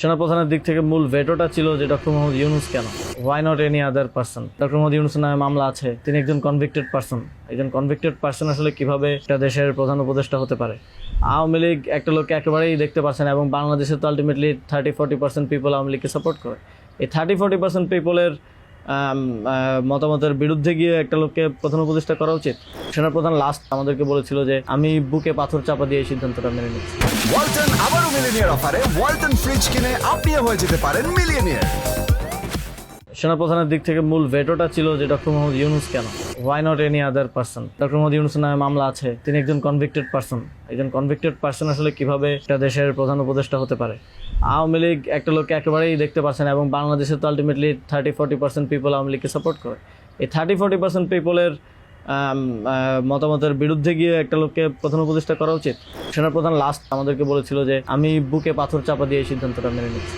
সেনাপ্রধানের দিক থেকে মূল ভেটোটা ছিল যে ডক্টর মোহাম্মদ ইউনুস কেন? Why not any other person doctor Mohammad ইউনুসের নামে মামলা আছে, তিনি একজন কনভিক্টেড পার্সন একজন কনভিক্টেড পার্সন আসলে কীভাবে একটা দেশের প্রধান উপদেষ্টা হতে পারে? আওয়ামী লীগ একটা লোককে একেবারেই দেখতে পারছে না এবং বাংলাদেশে তো ultimately thirty forty percent people Awami লীগকে সাপোর্ট করে। এই থার্টি ফোর্টি পার্সেন্ট পিপলের মতামতের বিরুদ্ধে গিয়ে একটা লোককে প্রধান উপদেষ্টা করা উচিত। সেনাপ্রধান লাস্ট আমাদেরকে বলেছিল যে আমি বুকে পাথর চাপা দিয়ে এই সিদ্ধান্তটা মেনে নিচ্ছি। ওয়ালটন আবারও মিলিনিয়ার অফারে ওয়ালটন ফ্রিজ কিনে আপনিও হয়ে যেতে পারেন মিলিয়নিয়ার সেনাপ্রধানের দিক থেকে মূল ভেটোটা ছিল যে ডক্টর মোহাম্মদ ইউনুস কেন? Why not any other person doctor Mohammad Yunus নামে মামলা আছে। তিনি একজন কনভিক্টেড পার্সন একজন কনভিক্টেড পার্সন আসলে কীভাবে একটা দেশের প্রধান উপদেষ্টা হতে পারে? আওয়ামী লীগ একটা লোককে একেবারেই দেখতে পারছে না এবং বাংলাদেশে তো ultimately thirty forty percent people Awami লীগকে সাপোর্ট করে। এই থার্টি ফোর্টি পার্সেন্ট পিপলের মতামতের বিরুদ্ধে গিয়ে একটা লোককে প্রথম উপদেষ্টা করা উচিত। সেনাপ্রধান লাস্ট আমাদেরকে বলেছিল যে, আমি বুকে পাথর চাপা দিয়ে এই সিদ্ধান্তটা মেনে নিচ্ছি।